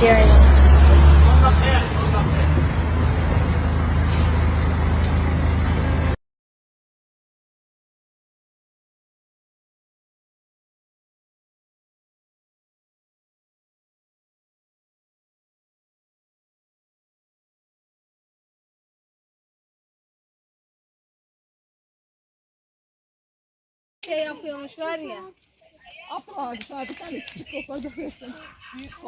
hearing. I'm yung sorry. Ya. Abla abi bir tane küçük. Büyük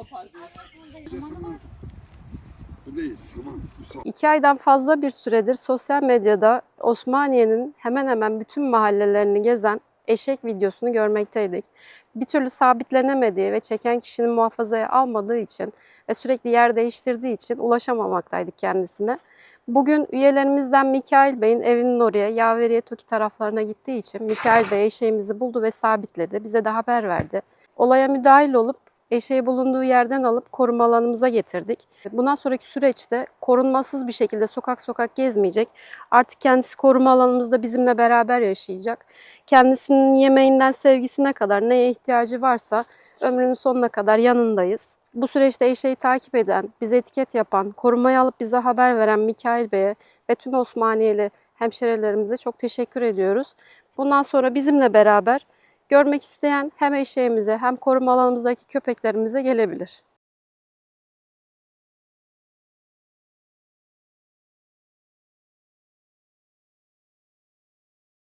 değil, saman. Bu saman. İki aydan fazla bir süredir sosyal medyada Osmaniye'nin hemen hemen bütün mahallelerini gezen eşek videosunu görmekteydik. Bir türlü sabitlenemediği ve çeken kişinin muhafazaya almadığı için ve sürekli yer değiştirdiği için ulaşamamaktaydık kendisine. Bugün üyelerimizden Mikail Bey'in evinin oraya Yaveriye Toki taraflarına gittiği için Mikail Bey eşeğimizi buldu ve sabitledi. Bize de haber verdi. Olaya müdahil olup eşeği bulunduğu yerden alıp koruma alanımıza getirdik. Bundan sonraki süreçte korunmasız bir şekilde sokak sokak gezmeyecek. Artık kendisi koruma alanımızda bizimle beraber yaşayacak. Kendisinin yemeğinden sevgisine kadar neye ihtiyacı varsa ömrünün sonuna kadar yanındayız. Bu süreçte eşeği takip eden, bize etiket yapan, korumaya alıp bize haber veren Mikail Bey'e ve tüm Osmaniyeli hemşerilerimize çok teşekkür ediyoruz. Bundan sonra bizimle beraber görmek isteyen hem eşeğimize hem koruma alanımızdaki köpeklerimize gelebilir.